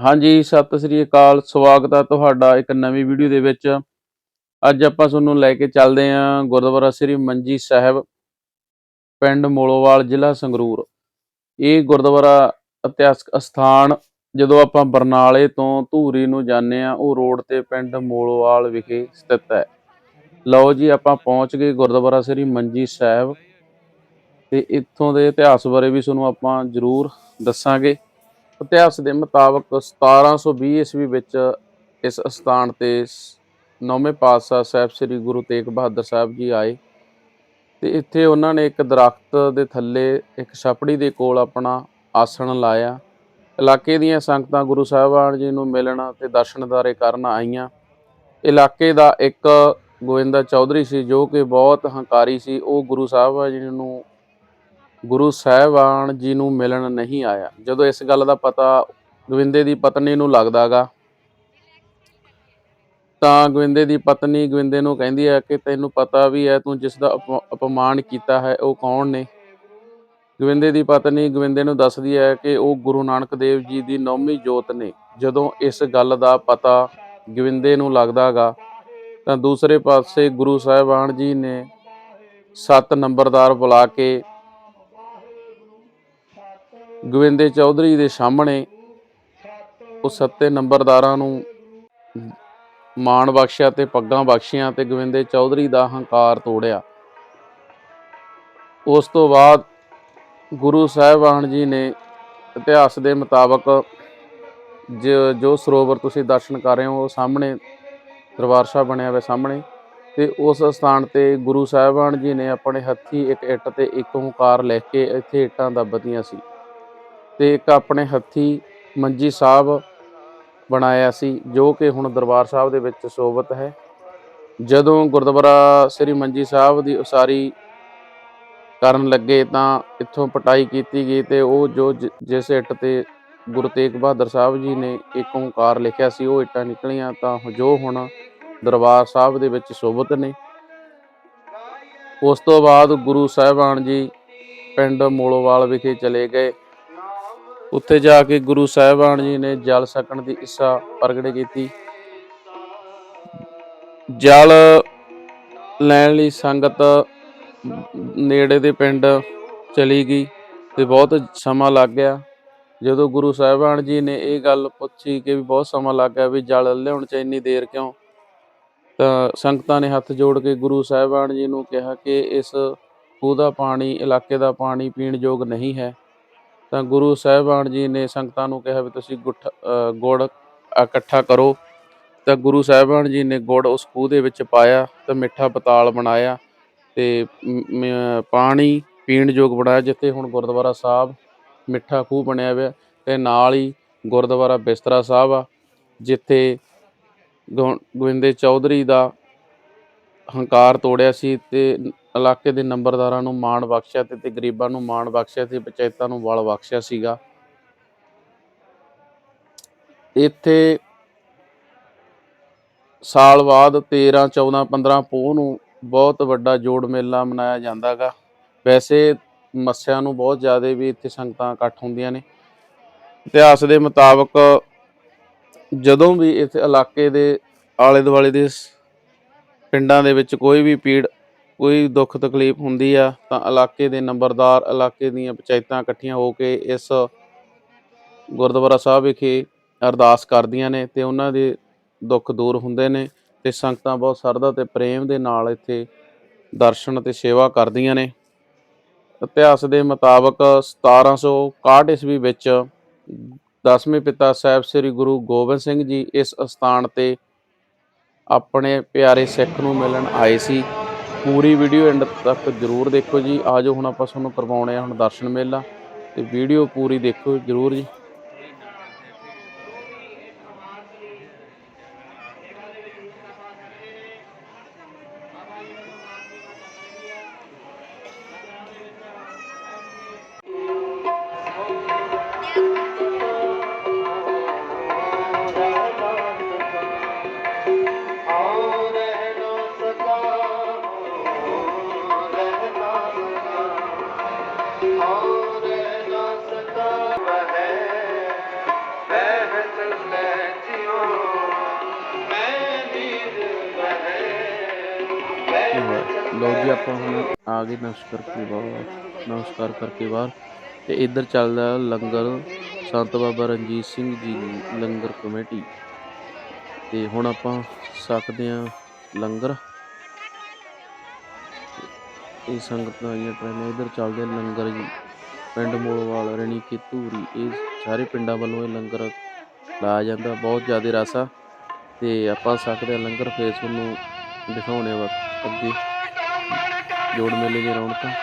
ਹਾਂਜੀ, ਸਤਿ ਸ੍ਰੀ ਅਕਾਲ, ਸਵਾਗਤ ਹੈ ਤੁਹਾਡਾ ਇੱਕ ਨਵੀਂ ਵੀਡੀਓ ਦੇ ਵਿੱਚ। ਅੱਜ ਆਪਾਂ ਤੁਹਾਨੂੰ ਲੈ ਕੇ ਚੱਲਦੇ ਹਾਂ ਗੁਰਦੁਆਰਾ ਸ੍ਰੀ ਮੰਜੀ ਸਾਹਿਬ, ਪਿੰਡ ਮੋਲੋਵਾਲ, ਜ਼ਿਲ੍ਹਾ ਸੰਗਰੂਰ। ਇਹ ਗੁਰਦੁਆਰਾ ਇਤਿਹਾਸਕ ਅਸਥਾਨ, ਜਦੋਂ ਆਪਾਂ ਬਰਨਾਲੇ ਤੋਂ ਧੂਰੀ ਨੂੰ ਜਾਂਦੇ ਆ ਉਹ ਰੋਡ ਤੇ ਪਿੰਡ ਮੋਲੋਵਾਲ ਵਿਖੇ ਸਥਿਤ ਹੈ। ਲਓ ਜੀ, ਆਪਾਂ ਪਹੁੰਚ ਗਏ ਗੁਰਦੁਆਰਾ ਸ੍ਰੀ ਮੰਜੀ ਸਾਹਿਬ। ਤੇ ਇੱਥੋਂ ਦੇ ਇਤਿਹਾਸ ਬਾਰੇ ਵੀ ਤੁਹਾਨੂੰ ਆਪਾਂ ਜ਼ਰੂਰ ਦੱਸਾਂਗੇ। ਇਤਿਹਾਸ ਦੇ ਮੁਤਾਬਕ 1720 ਈਸਵੀ ਵਿੱਚ ਇਸ ਸਥਾਨ ਤੇ ਸ- ਨੌਵੇਂ ਪਾਤਸ਼ਾਹ ਸਾਹਿਬ ਸ੍ਰੀ ਗੁਰੂ ਤੇਗ ਬਹਾਦਰ ਸਾਹਿਬ ਜੀ ਆਏ ਤੇ ਇੱਥੇ ਉਹਨਾਂ ਨੇ ਇੱਕ ਦਰਖਤ ਦੇ ਥੱਲੇ ਇੱਕ ਛਪੜੀ ਦੇ ਕੋਲ ਆਪਣਾ ਆਸਣ ਲਾਇਆ। ਇਲਾਕੇ ਦੀਆਂ ਸੰਗਤਾਂ ਗੁਰੂ ਸਾਹਿਬਾਨ ਜੀ ਨੂੰ ਮਿਲਣ ਤੇ ਦਰਸ਼ਨਦਾਰੇ ਕਰਨ ਆਈਆਂ। ਇਲਾਕੇ ਦਾ ਇੱਕ ਗੋਇੰਦਾ ਚੌਧਰੀ ਸੀ ਜੋ ਕਿ ਬਹੁਤ ਹੰਕਾਰੀ ਸੀ। ਉਹ ਗੁਰੂ ਸਾਹਿਬਾਨ ਜੀ ਨੂੰ ਗੁਰੂ ਸਾਹਿਬਾਨ ਜੀ ਨੂੰ ਮਿਲਣ ਨਹੀਂ ਆਇਆ। ਜਦੋਂ ਇਸ ਗੱਲ ਦਾ ਪਤਾ ਗੋਵਿੰਦੇ ਦੀ ਪਤਨੀ ਨੂੰ ਲੱਗਦਾਗਾ, ਤਾਂ ਗਵਿੰਦੇ ਦੀ ਪਤਨੀ ਗਵਿੰਦੇ ਨੂੰ ਕਹਿੰਦੀ ਹੈ ਕਿ ਤੈਨੂੰ ਪਤਾ ਵੀ ਹੈ ਤੂੰ ਜਿਸ ਦਾ ਅਪ- ਅਪਮਾਨ ਕੀਤਾ ਹੈ ਉਹ ਕੌਣ ਨੇ? ਗੋਵਿੰਦੇ ਦੀ ਪਤਨੀ ਗੋਵਿੰਦੇ ਨੂੰ ਦੱਸਦੀ ਹੈ ਕਿ ਉਹ ਗੁਰੂ ਨਾਨਕ ਦੇਵ ਜੀ ਦੀ ਨੌਵੀਂ ਜੋਤ ਨੇ। ਜਦੋਂ ਇਸ ਗੱਲ ਦਾ ਪਤਾ ਗਵਿੰਦੇ ਨੂੰ ਲੱਗਦਾਗਾ, ਤਾਂ ਦੂਸਰੇ ਪਾਸੇ ਗੁਰੂ ਸਾਹਿਬਾਨ ਜੀ ਨੇ ਸੱਤ ਨੰਬਰਦਾਰ ਬੁਲਾ ਕੇ ਗੋਵਿੰਦੇ ਚੌਧਰੀ ਦੇ ਸਾਹਮਣੇ ਉਹ ਸੱਤੇ ਨੰਬਰਦਾਰਾਂ ਨੂੰ ਮਾਣ ਬਖਸ਼ਿਆ ਤੇ ਪੱਗਾਂ ਬਖਸ਼ੀਆਂ ਤੇ ਗੋਵਿੰਦੇ ਚੌਧਰੀ ਦਾ ਹੰਕਾਰ ਤੋੜਿਆ। ਉਸ ਤੋਂ ਬਾਅਦ ਗੁਰੂ ਸਾਹਿਬਾਨ ਜੀ ਨੇ ਇਤਿਹਾਸ ਦੇ ਮੁਤਾਬਕ ਜੋ ਜੋ ਸਰੋਵਰ ਤੁਸੀਂ ਦਰਸ਼ਨ ਕਰ ਰਹੇ ਹੋ, ਉਹ ਸਾਹਮਣੇ ਦਰਬਾਰ ਸਾਹਿਬ ਬਣਿਆ ਹੋਇਆ ਸਾਹਮਣੇ ਤੇ ਉਸ ਸਥਾਨ ਤੇ ਗੁਰੂ ਸਾਹਿਬਾਨ ਜੀ ਨੇ ਆਪਣੇ ਹੱਥੀ ਇੱਕ ਇੱਟ ਤੇ ਇੱਕ ਓਂਕਾਰ ਲਿਖ ਕੇ ਇੱਥੇ ਇੱਟਾਂ ਦੱਬਤੀਆਂ ਸੀ। ਤੇ ਇੱਕ ਆਪਣੇ ਹੱਥੀ ਮੰਜੀ ਸਾਹਿਬ ਬਣਾਇਆ ਸੀ, ਜੋ ਕਿ ਹੁਣ ਦਰਬਾਰ ਸਾਹਿਬ ਦੇ ਵਿੱਚ ਸੋਭਤ ਹੈ। ਜਦੋਂ ਗੁਰਦੁਆਰਾ ਸ੍ਰੀ ਮੰਜੀ ਸਾਹਿਬ ਦੀ ਉਸਾਰੀ ਕਰਨ ਲੱਗੇ ਤਾਂ ਇੱਥੋਂ ਪਟਾਈ ਕੀਤੀ ਗਈ ਤੇ ਉਹ ਜੋ ਜ- ਜਿਸ ਇੱਟ ਤੇ ਗੁਰੂ ਤੇਗ ਬਹਾਦਰ ਸਾਹਿਬ ਜੀ ਨੇ ਇੱਕ ਓਂਕਾਰ ਲਿਖਿਆ ਸੀ, ਉਹ ਇੱਟਾਂ ਨਿਕਲੀਆਂ ਤਾਂ ਜੋ ਹੁਣ ਦਰਬਾਰ ਸਾਹਿਬ ਦੇ ਵਿੱਚ ਸੋਭਤ ਨੇ। ਉਸ ਤੋਂ ਬਾਅਦ ਗੁਰੂ ਸਾਹਿਬਾਨ ਜੀ ਪਿੰਡ ਮੋਲੋਵਾਲ ਵਿਖੇ ਚਲੇ ਗਏ। ਉੱਥੇ ਜਾ ਕੇ ਗੁਰੂ ਸਾਹਿਬਾਨ ਜੀ ਨੇ ਜਲ ਸਕਣ ਦੀ ਇੱਛਾ ਪ੍ਰਗਟ ਕੀਤੀ। ਜਲ ਲੈਣ ਲਈ ਸੰਗਤ ਨੇੜੇ ਦੇ ਪਿੰਡ ਚਲੀ ਗਈ ਤੇ ਬਹੁਤ ਸਮਾਂ ਲੱਗ ਗਿਆ। ਜਦੋਂ ਗੁਰੂ ਸਾਹਿਬਾਨ ਜੀ ਨੇ ਇਹ ਗੱਲ ਪੁੱਛੀ ਕਿ ਵੀ ਬਹੁਤ ਸਮਾਂ ਲੱਗ ਗਿਆ ਵੀ ਜਲ ਲਿਆਉਣ ਚ ਇੰਨੀ ਦੇਰ ਕਿਉਂ? ਤਾਂ ਸੰਗਤਾਂ ਨੇ ਹੱਥ ਜੋੜ ਕੇ ਗੁਰੂ ਸਾਹਿਬਾਨ ਜੀ ਨੂੰ ਕਿਹਾ ਕਿ ਇਸ ਖੂਹ ਦਾ ਪਾਣੀ, ਇਲਾਕੇ ਦਾ ਪਾਣੀ ਪੀਣ ਯੋਗ ਨਹੀਂ ਹੈ। ਤਾਂ ਗੁਰੂ ਸਾਹਿਬਾਨ ਜੀ ਨੇ ਸੰਗਤਾਂ ਨੂੰ ਕਿਹਾ ਵੀ ਤੁਸੀਂ ਗੁੱਠ ਗੁੜ ਇਕੱਠਾ ਕਰੋ। ਤਾਂ ਗੁਰੂ ਸਾਹਿਬਾਨ ਜੀ ਨੇ ਗੁੜ ਉਸ ਖੂਹ ਦੇ ਵਿੱਚ ਪਾਇਆ ਤੇ ਮਿੱਠਾ ਪਤਾਲ ਬਣਾਇਆ ਤੇ ਪਾਣੀ ਪੀਣ ਯੋਗ ਬਣਾਇਆ, ਜਿੱਥੇ ਹੁਣ ਗੁਰਦੁਆਰਾ ਸਾਹਿਬ ਮਿੱਠਾ ਖੂਹ ਬਣਿਆ ਹੋਇਆ ਤੇ ਨਾਲ ਹੀ ਗੁਰਦੁਆਰਾ ਬਿਸਤਰਾ ਸਾਹਿਬ ਆ, ਜਿੱਥੇ ਗੋ- ਗੋਬਿੰਦੇ ਚੌਧਰੀ ਦਾ ਹੰਕਾਰ ਤੋੜਿਆ ਸੀ ਤੇ ਇਲਾਕੇ ਦੇ ਨੰਬਰਦਾਰਾਂ ਨੂੰ ਮਾਣ ਬਖਸ਼ਿਆ ਤੇ ਤੇ ਗਰੀਬਾਂ ਨੂੰ ਮਾਣ ਬਖਸ਼ਿਆ ਤੇ ਪੰਚਾਇਤਾਂ ਨੂੰ ਬਲ ਬਖਸ਼ਿਆ ਸੀਗਾ। ਇੱਥੇ ਸਾਲ ਬਾਅਦ 13 14 15 ਪੋਹ ਨੂੰ ਬਹੁਤ ਵੱਡਾ ਜੋੜ ਮੇਲਾ ਮਨਾਇਆ ਜਾਂਦਾਗਾ ਵੈਸੇ ਮੱਸਿਆ ਨੂੰ ਬਹੁਤ ਜ਼ਿਆਦਾ ਵੀ ਇੱਥੇ ਸੰਗਤਾਂ ਇਕੱਠ ਹੁੰਦੀਆਂ ਨੇ। ਇਤਿਹਾਸ ਦੇ ਮੁਤਾਬਕ ਜਦੋਂ ਵੀ ਇਸ ਇਲਾਕੇ ਦੇ ਆਲੇ ਦੁਆਲੇ ਦੇ ਪਿੰਡਾਂ ਦੇ ਵਿੱਚ ਕੋਈ ਵੀ ਪੀੜ ਕੋਈ ਦੁੱਖ ਤਕਲੀਫ ਹੁੰਦੀ ਆ ਤਾਂ ਇਲਾਕੇ ਦੇ ਨੰਬਰਦਾਰ ਇਲਾਕੇ ਦੀਆਂ ਪੰਚਾਇਤਾਂ ਇਕੱਠੀਆਂ ਹੋ ਕੇ ਇਸ ਗੁਰਦੁਆਰਾ ਸਾਹਿਬ ਵਿਖੇ ਅਰਦਾਸ ਕਰਦੀਆਂ ਨੇ ਤੇ ਉਹਨਾਂ ਦੇ ਦੁੱਖ ਦੂਰ ਹੁੰਦੇ ਨੇ ਤੇ ਸੰਗਤਾਂ ਬਹੁਤ ਸਰਦਾ ਤੇ ਪ੍ਰੇਮ ਦੇ ਨਾਲ ਇੱਥੇ ਦਰਸ਼ਨ ਤੇ ਸੇਵਾ ਕਰਦੀਆਂ ਨੇ। ਇਤਿਹਾਸ ਦੇ ਮੁਤਾਬਕ 1761 ਈਸਵੀ ਵਿੱਚ ਦਸਵੇਂ ਪਿਤਾ ਸਾਹਿਬ ਸ੍ਰੀ ਗੁਰੂ ਗੋਬਿੰਦ ਸਿੰਘ ਜੀ ਇਸ ਅਸਥਾਨ ਤੇ ਆਪਣੇ ਪਿਆਰੇ ਸਿੱਖ ਨੂੰ ਮਿਲਣ ਆਏ ਸੀ। ਪੂਰੀ ਵੀਡੀਓ ਐਂਡ ਤੱਕ ਜਰੂਰ ਦੇਖੋ ਜੀ। ਆਜੋ ਹੁਣ ਆਪਾਂ ਤੁਹਾਨੂੰ ਕਰਵਾਉਣੇ ਆ ਹੁਣ ਦਰਸ਼ਨ ਮੇਲਾ। ਤੇ ਵੀਡੀਓ ਪੂਰੀ ਦੇਖੋ ਜਰੂਰ ਜੀ। ਲੋ ਜੀ, ਆਪਾਂ ਹੁਣ ਆ ਗਏ ਨਮਸਕਾਰ ਕਰਕੇ ਬਾਹਰ, ਨਮਸਕਾਰ ਕਰਕੇ ਬਾਹਰ। ਤੇ ਇੱਧਰ ਚੱਲਦਾ ਲੰਗਰ ਸੰਤ ਬਾਬਾ ਰਣਜੀਤ ਸਿੰਘ ਜੀ ਲੰਗਰ ਕਮੇਟੀ। ਤੇ ਹੁਣ ਆਪਾਂ ਸਕਦੇ ਆ ਲੰਗਰ। ਇਹ ਸੰਗਤ ਆਈਆਂ ਟ੍ਰੇਨਾਂ ਇੱਧਰ ਚੱਲਦੇ ਲੰਗਰ ਜੀ। ਪਿੰਡ ਮੋਲਵਾਲ ਰਣੀ ਕੀ ਧੂਰੀ, ਇਹ ਸਾਰੇ ਪਿੰਡਾਂ ਵੱਲੋਂ ਇਹ ਲੰਗਰ ਲਾਇਆ ਜਾਂਦਾ, ਬਹੁਤ ਜ਼ਿਆਦਾ ਰਸ ਆ। ਤੇ ਆਪਾਂ ਸਕਦੇ ਆ ਲੰਗਰ ਫੇਰ ਨੂੰ ਦਿਖਾਉਣੇ ਵਕਤ ਅੱਗੇ। ਜੋੜ ਮੇਲੇ ਦੀ ਰੌਣਕਾਂ।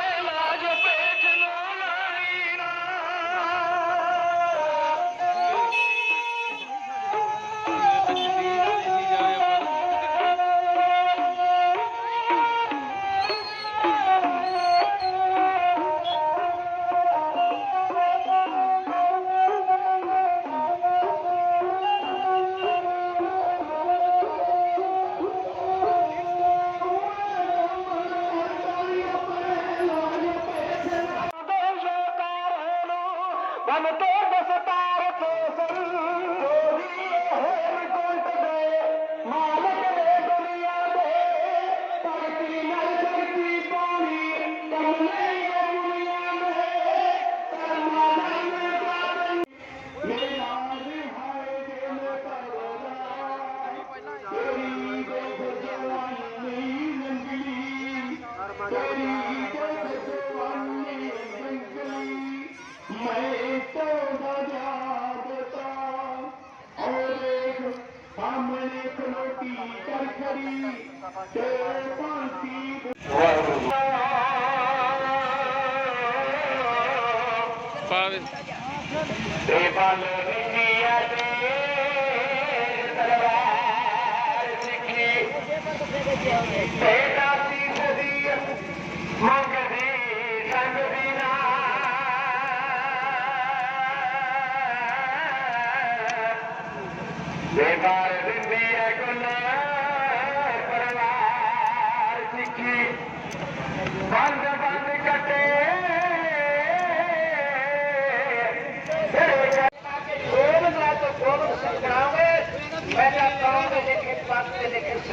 Hey!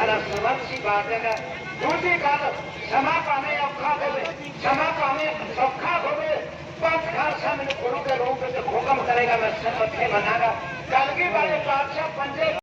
ਦੇ ਲੇਖੇ ਸਾਰਾ ਹੈ। ਦੂਜੀ ਗੱਲ, ਸਮਾਂ ਭਾਵੇਂ ਔਖਾ ਹੋਵੇ, ਸਮਾਂ ਭਾਵੇਂ ਸੌਖਾ ਹੋਵੇ ਪੰਜ ਖਾਲਸਾ ਮੈਨੂੰ ਗੁਰੂ ਦੇ ਰੂਪ ਵਿੱਚ ਹੁਕਮ ਕਰੇਗਾ, ਮੈਂ ਸਿਰ ਮੱਥੇ ਬਣਾਗਾ ਕਲਗੀ ਵਾਲੇ ਪਾਤਸ਼ਾਹ ਪੰਜੇ